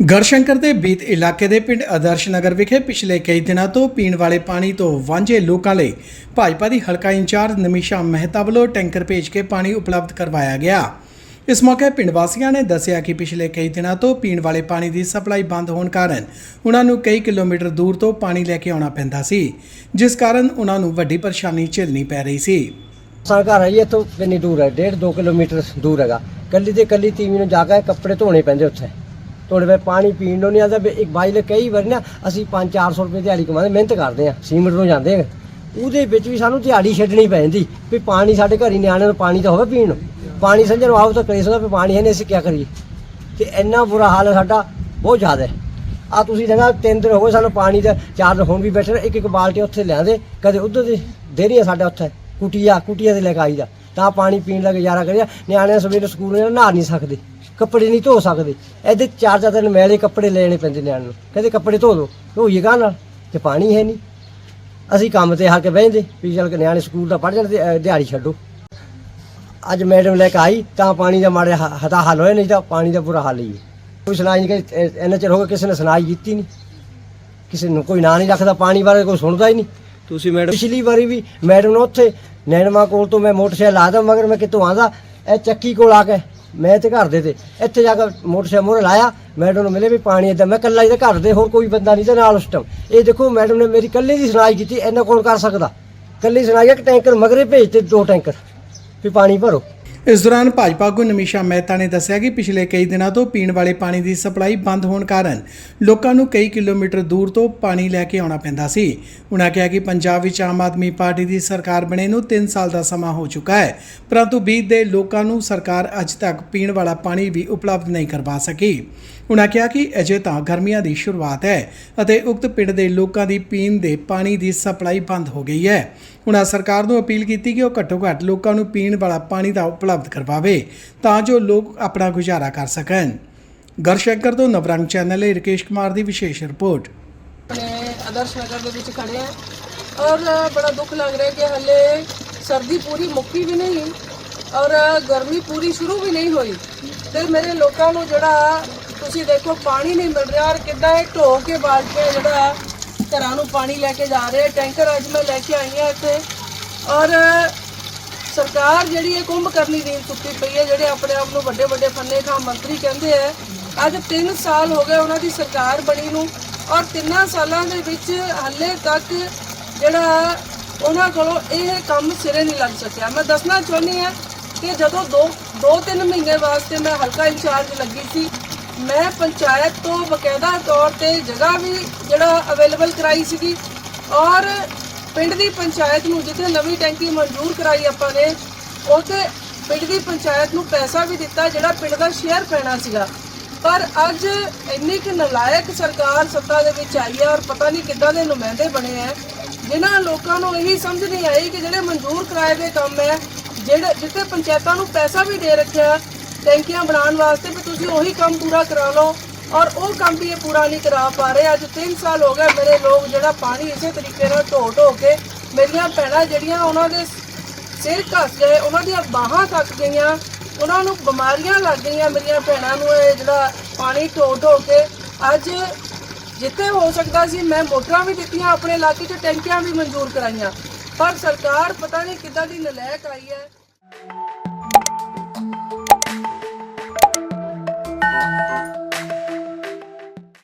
ਗੜਸ਼ੰਕਰ ਦੇ ਬੀਤ ਇਲਾਕੇ ਦੇ ਪਿੰਡ ਆਦਰਸ਼ ਨਗਰ ਵਿਖੇ ਪਿਛਲੇ ਕਈ ਦਿਨਾਂ ਤੋਂ ਪੀਣ ਵਾਲੇ ਪਾਣੀ ਤੋਂ ਵਾਂਝੇ ਲੋਕਾਂ ਲਈ ਭਾਜਪਾ ਦੀ ਹਲਕਾ ਇੰਚਾਰਜ ਨਮੀਸ਼ਾ ਮਹਿਤਾ ਵੱਲੋਂ ਟੈਂਕਰ ਭੇਜ ਕੇ ਪਾਣੀ ਉਪਲਬਧ ਕਰਵਾਇਆ ਗਿਆ। ਇਸ ਮੌਕੇ ਪਿੰਡ ਵਾਸੀਆਂ ਨੇ ਦੱਸਿਆ ਕਿ ਪਿਛਲੇ ਕਈ ਦਿਨਾਂ ਤੋਂ ਪੀਣ ਵਾਲੇ ਪਾਣੀ ਦੀ ਸਪਲਾਈ ਬੰਦ ਹੋਣ ਕਾਰਨ ਉਹਨਾਂ ਨੂੰ ਕਈ ਕਿਲੋਮੀਟਰ ਦੂਰ ਤੋਂ ਪਾਣੀ ਲੈ ਕੇ ਆਉਣਾ ਪੈਂਦਾ ਸੀ, ਜਿਸ ਕਾਰਨ ਉਹਨਾਂ ਨੂੰ ਵੱਡੀ ਪਰੇਸ਼ਾਨੀ ਝੇਲਣੀ ਪੈ ਰਹੀ ਸੀ। ਸਾਡਾ ਹੈ ਜੀ, ਇੱਥੋਂ ਕਿੰਨੀ ਦੂਰ ਹੈ? ਡੇਢ 2 ਕਿਲੋਮੀਟਰ ਦੂਰ ਹੈਗਾ। ਕੱਲੀ ਤੇ ਕੱਲੀ ਤੀਵੀਂ ਨੂੰ ਜਾ ਕੇ ਕੱਪੜੇ ਧੋਣੇ ਪੈਂਦੇ ਉੱਥੇ। ਤੁਹਾਡੇ ਪਏ ਪਾਣੀ ਪੀਣ ਨੂੰ ਨਹੀਂ ਆਉਂਦਾ ਇੱਕ ਬਾਈ ਨੇ ਕਈ ਵਾਰ ਨਾ ਅਸੀਂ 5-400 ਰੁਪਏ ਦਿਹਾੜੀ ਕਮਾਉਂਦੇ ਮਿਹਨਤ ਕਰਦੇ ਆ ਸੀਮਿੰਟ ਨੂੰ ਜਾਂਦੇ ਆ ਉਹਦੇ ਵਿੱਚ ਵੀ ਸਾਨੂੰ ਦਿਹਾੜੀ ਛੱਡਣੀ ਪੈ ਜਾਂਦੀ ਵੀ ਪਾਣੀ ਸਾਡੇ ਘਰ ਹੀ ਨਿਆਣਿਆਂ ਨੂੰ ਪਾਣੀ ਤਾਂ ਹੋਵੇ ਪੀਣ ਨੂੰ। ਪਾਣੀ ਸੰਜਰ ਆਉ ਤਾਂ ਕਲੇਸ਼ ਹੁੰਦਾ ਵੀ ਪਾਣੀ ਹੈ ਨਹੀਂ ਅਸੀਂ ਕੀ ਕਰੀਏ? ਤੇ ਇੰਨਾ ਬੁਰਾ ਹਾਲ ਹੈ ਸਾਡਾ ਬਹੁਤ ਜ਼ਿਆਦਾ ਹੈ। ਆ ਤੁਸੀਂ ਕਹਿੰਦਾ ਤਿੰਨ ਦਿਨ ਹੋ ਗਏ ਸਾਨੂੰ ਪਾਣੀ ਦਾ ਚਾਰ ਦਿਨ ਹੁਣ ਵੀ ਬੈਠੇ ਰਹੇ, ਇੱਕ ਇੱਕ ਬਾਲਟੀ ਉੱਥੇ ਲਿਆਂਦੇ ਕਦੇ ਉਧਰ ਦੀ ਆ ਸਾਡਾ ਉੱਥੇ ਕੁਟੀਆ ਕੁਟੀਆ ਤੇ ਲੈ ਕੇ ਆਈਦਾ। ਤਾਂ ਪਾਣੀ ਪੀਣ ਦਾ ਗੁਜ਼ਾਰਾ ਕਰਿਆ ਨਿਆਣੇ ਸਵੇਰੇ ਸਕੂਲ ਨੂੰ ਨਹਾ ਨਹੀਂ ਸਕਦੇ। ਕੱਪੜੇ ਨਹੀਂ ਧੋ ਸਕਦੇ। ਇਹਦੇ ਚਾਰ ਚਾਰ ਦਿਨ ਮੈਲੇ ਕੱਪੜੇ ਲੈਣੇ ਪੈਂਦੇ ਨਿਆਣੇ ਨੂੰ। ਕਹਿੰਦੇ ਕੱਪੜੇ ਧੋ ਦੋ। ਧੋਈਏਗਾ ਨਾਲ ਤੇ ਪਾਣੀ ਹੈ ਨਹੀਂ। ਅਸੀਂ ਕੰਮ ਤੇ ਆ ਕੇ ਬਹਿੰਦੇ ਵੀ ਚੱਲ ਕੇ ਨਿਆਣੇ ਸਕੂਲ ਦਾ ਪੜ੍ਹ ਜਾਣ ਤੇ ਅਹ, ਦਿਹਾੜੀ ਛੱਡੋ। ਅੱਜ ਮੈਡਮ ਲੈ ਕੇ ਆਈ ਤਾਂ ਪਾਣੀ ਦਾ ਮਾੜੇ ਹ- ਹੱਥਾਂ ਹੱਲ ਹੋਏ ਨਹੀਂ ਤਾਂ ਪਾਣੀ ਦਾ ਬੁਰਾ ਹਾਲ ਹੀ ਹੈ। ਕੋਈ ਸੁਣਾਈ ਨਹੀਂ ਕਿ ਇੰਨਾ ਚਿਰ ਹੋ ਗਿਆ ਕਿਸੇ ਨੇ ਸੁਣਾਈ ਕੀਤੀ ਨਹੀਂ। ਕਿਸੇ ਨੂੰ ਕੋਈ ਨਾਂ ਨਹੀਂ ਰੱਖਦਾ ਪਾਣੀ ਬਾਰੇ ਕੋਈ ਸੁਣਦਾ ਹੀ ਨਹੀਂ। ਤੁਸੀਂ ਮੈਡਮ ਪਿਛਲੀ ਵਾਰੀ ਵੀ ਮੈਡਮ ਨੇ ਉੱਥੇ ਨੈਣਮਾ ਕੋਲ ਤੋਂ ਮੈਂ ਮੋਟਰਸਾਈਕਲ ਲਾਦਾ ਮਗਰ ਮੈਂ ਕਿਤੋਂ ਆਂਦਾ ਇਹ ਚੱਕੀ ਕੋਲ ਆ ਕੇ ਮੈਂ ਤੇ ਘਰ ਦੇ ਤੇ ਇੱਥੇ ਜਾ ਕੇ ਮੋਟਰਸਾਈਕਲ ਮੋਰੇ ਲਾਇਆ, ਮੈਡਮ ਨੂੰ ਮਿਲੇ ਵੀ ਪਾਣੀ ਏਦਾਂ ਮੈਂ ਕੱਲਾ ਹੀ ਤੇ ਘਰ ਦੇ ਹੋਰ ਕੋਈ ਬੰਦਾ ਨਹੀਂ ਤੇ ਨਾਲ ਉਸ ਟਾਈਮ ਇਹ ਦੇਖੋ, ਮੈਡਮ ਨੇ ਮੇਰੀ ਕੱਲੀ ਦੀ ਸੁਣਾਈ ਕੀਤੀ ਇਹਨਾਂ ਕੋਲ ਕਰ ਸਕਦਾ? ਕੱਲੀ ਸੁਣਾਈ ਇੱਕ ਟੈਂਕਰ ਮਗਰੇ ਭੇਜਤੇ ਦੋ ਟੈਂਕਰ, ਵੀ ਪਾਣੀ ਭਰੋ। ਇਸ ਦੌਰਾਨ ਭਾਜਪਾ ਆਗੂ ਨਮੀਸ਼ਾ ਮਹਿਤਾ ਨੇ ਦੱਸਿਆ ਕਿ ਪਿਛਲੇ ਕਈ ਦਿਨਾਂ ਤੋਂ ਪੀਣ ਵਾਲੇ ਪਾਣੀ ਦੀ ਸਪਲਾਈ ਬੰਦ ਹੋਣ ਕਾਰਨ ਲੋਕਾਂ ਨੂੰ ਕਈ ਕਿਲੋਮੀਟਰ ਦੂਰ ਤੋਂ ਪਾਣੀ ਲੈ ਕੇ ਆਉਣਾ ਪੈਂਦਾ ਸੀ। ਉਨ੍ਹਾਂ ਕਿਹਾ ਕਿ ਪੰਜਾਬ ਵਿੱਚ ਆਮ ਆਦਮੀ ਪਾਰਟੀ ਦੀ ਸਰਕਾਰ ਬਣੇ ਨੂੰ 3 ਸਾਲ ਦਾ ਸਮਾਂ ਹੋ ਚੁੱਕਾ ਹੈ, ਪਰੰਤੂ ਬੀਤ ਦੇ ਲੋਕਾਂ ਨੂੰ ਸਰਕਾਰ ਅੱਜ ਤੱਕ ਪੀਣ ਵਾਲਾ ਪਾਣੀ ਵੀ ਉਪਲਬਧ ਨਹੀਂ ਕਰਵਾ ਸਕੀ। ਉਨ੍ਹਾਂ ਕਿਹਾ ਕਿ ਅਜੇ ਤਾਂ ਗਰਮੀਆਂ ਦੀ ਸ਼ੁਰੂਆਤ ਹੈ ਅਤੇ ਉਕਤ ਪਿੰਡ ਦੇ ਲੋਕਾਂ ਦੀ ਪੀਣ ਦੇ ਪਾਣੀ ਦੀ ਸਪਲਾਈ ਬੰਦ ਹੋ ਗਈ ਹੈ। ਉਨ੍ਹਾਂ ਸਰਕਾਰ ਨੂੰ ਅਪੀਲ ਕੀਤੀ ਕਿ ਉਹ ਘੱਟੋ ਘੱਟ ਲੋਕਾਂ ਨੂੰ ਪੀਣ ਵਾਲਾ ਪਾਣੀ ਦਾ ਉਪਲਬਧ ਕਰਵਾਵੇ ਤਾਂ ਜੋ ਲੋਕ ਆਪਣਾ ਗੁਜ਼ਾਰਾ ਕਰ ਸਕਣ। ਗਰਸ਼ੰਕਰ ਤੋਂ ਨਵਰੰਗ ਚੈਨਲ ਲਈ ਰਕੇਸ਼ ਕੁਮਾਰ ਦੀ ਵਿਸ਼ੇਸ਼ ਰਿਪੋਰਟ। ਆਪਣੇ ਆਦਰਸ਼ ਨਗਰ ਦੇ ਵਿੱਚ ਖੜੇ ਆ ਔਰ ਬੜਾ ਦੁੱਖ ਲੱਗ ਰਿਹਾ ਕਿ ਹਲੇ ਸਰਦੀ ਪੂਰੀ ਮੁੱਕੀ ਵੀ ਨਹੀਂ ਔਰ ਗਰਮੀ ਪੂਰੀ ਸ਼ੁਰੂ ਵੀ ਨਹੀਂ ਹੋਈ ਤੇ ਮੇਰੇ ਲੋਕਾਂ ਨੂੰ ਜਿਹੜਾ ਤੁਸੀਂ ਦੇਖੋ, ਪਾਣੀ ਨਹੀਂ ਮਿਲ ਰਿਹਾ ਔਰ ਕਿੱਦਾਂ ਇਹ ਢੋ ਕੇ ਬਾਲਟੀਆਂ ਜਿਹੜਾ ਘਰਾਂ ਨੂੰ ਪਾਣੀ ਲੈ ਕੇ ਜਾ ਰਹੇ ਟੈਂਕਰ ਅੱਜ ਮੈਂ ਲੈ ਕੇ ਆਈ ਹਾਂ ਇੱਥੇ। ਔਰ ਸਰਕਾਰ ਜਿਹੜੀ ਇਹ ਕੁੰਭ ਕਰਨੀ ਨੀਂਦ ਸੁੱਤੀ ਪਈ ਹੈ, ਜਿਹੜੇ ਆਪਣੇ ਆਪ ਨੂੰ ਵੱਡੇ ਵੱਡੇ ਫੰਨੇ ਖਾਂ ਮੰਤਰੀ ਕਹਿੰਦੇ ਆ, ਅੱਜ 3 ਸਾਲ ਹੋ ਗਏ ਉਹਨਾਂ ਦੀ ਸਰਕਾਰ ਬਣੀ ਨੂੰ ਔਰ ਤਿੰਨਾਂ ਸਾਲਾਂ ਦੇ ਵਿੱਚ ਹਾਲੇ ਤੱਕ ਜਿਹੜਾ ਉਹਨਾਂ ਕੋਲੋਂ ਇਹ ਕੰਮ ਸਿਰੇ ਨਹੀਂ ਲੱਗ ਸਕਿਆ। ਮੈਂ ਦੱਸਣਾ ਚਾਹੁੰਦੀ ਹਾਂ ਕਿ ਜਦੋਂ 2 2-3 ਮਹੀਨੇ ਵਾਸਤੇ ਮੈਂ ਹਲਕਾ ਇੰਚਾਰਜ ਲੱਗੀ ਸੀ ਮੈਂ ਪੰਚਾਇਤ ਤੋਂ ਬਕਾਇਦਾ ਤੌਰ ਤੇ ਜਗ੍ਹਾ ਵੀ ਜਿਹੜਾ ਅਵੇਲੇਬਲ ਕਰਾਈ ਸੀਗੀ ਔਰ ਪਿੰਡ ਦੀ ਪੰਚਾਇਤ ਨੂੰ ਜਿੱਥੇ ਨਵੀਂ ਟੈਂਕੀ ਮਨਜ਼ੂਰ ਕਰਾਈ ਆਪਾਂ ਨੇ, ਉੱਥੇ ਪਿੰਡ ਦੀ ਪੰਚਾਇਤ ਨੂੰ ਪੈਸਾ ਵੀ ਦਿੱਤਾ ਜਿਹੜਾ ਪਿੰਡ ਦਾ ਸ਼ੇਅਰ ਪੈਣਾ ਸੀਗਾ। ਪਰ ਅੱਜ ਇੰਨੀ ਕਿ ਨਲਾਇਕ ਸਰਕਾਰ ਸੱਤਾ ਦੇ ਵਿੱਚ ਆਈ ਹੈ ਔਰ ਪਤਾ ਨਹੀਂ ਕਿੱਦਾਂ ਦੇ ਨੁਮਾਇੰਦੇ ਬਣੇ ਆ ਜਿਨ੍ਹਾਂ ਲੋਕਾਂ ਨੂੰ ਇਹੀ ਸਮਝ ਨਹੀਂ ਆਈ ਕਿ ਜਿਹੜੇ ਮਨਜ਼ੂਰ ਕਰਾਏ ਗਏ ਕੰਮ ਹੈ, ਜਿਹੜੇ ਜਿੱਥੇ ਪੰਚਾਇਤਾਂ ਨੂੰ ਪੈਸਾ ਵੀ ਦੇ ਰੱਖਿਆ ਟੈਂਕੀਆਂ ਬਣਾਉਣ ਵਾਸਤੇ ਵੀ ਤੁਸੀਂ ਉਹੀ ਕੰਮ ਪੂਰਾ ਕਰਾ ਲਓ। ਔਰ ਉਹ ਕੰਮ ਵੀ ਇਹ ਪੂਰਾ ਨਹੀਂ ਕਰਾ ਪਾ ਰਹੇ। ਅੱਜ 3 ਸਾਲ ਹੋ ਗਏ ਮੇਰੇ ਲੋਕ ਜਿਹੜਾ ਪਾਣੀ ਇਸੇ ਤਰੀਕੇ ਨਾਲ ਢੋ ਢੋ ਕੇ ਮੇਰੀਆਂ ਭੈਣਾਂ ਜਿਹੜੀਆਂ ਉਹਨਾਂ ਦੇ ਸਿਰ ਘਸ ਗਏ, ਉਹਨਾਂ ਦੀਆਂ ਬਾਹਾਂ ਥੱਕ ਗਈਆਂ, ਉਹਨਾਂ ਨੂੰ ਬਿਮਾਰੀਆਂ ਲੱਗ ਗਈਆਂ ਮੇਰੀਆਂ ਭੈਣਾਂ ਨੂੰ ਇਹ ਜਿਹੜਾ ਪਾਣੀ ਢੋ ਢੋ ਕੇ। ਅੱਜ ਜਿੱਥੇ ਹੋ ਸਕਦਾ ਸੀ ਮੈਂ ਮੋਟਰਾਂ ਵੀ ਦਿੱਤੀਆਂ, ਆਪਣੇ ਇਲਾਕੇ 'ਚ ਟੈਂਕੀਆਂ ਵੀ ਮਨਜ਼ੂਰ ਕਰਾਈਆਂ। ਪਰ ਸਰਕਾਰ ਪਤਾ ਨਹੀਂ ਕਿੱਦਾਂ ਦੀ ਨਲਾਇਕ ਆਈ ਹੈ।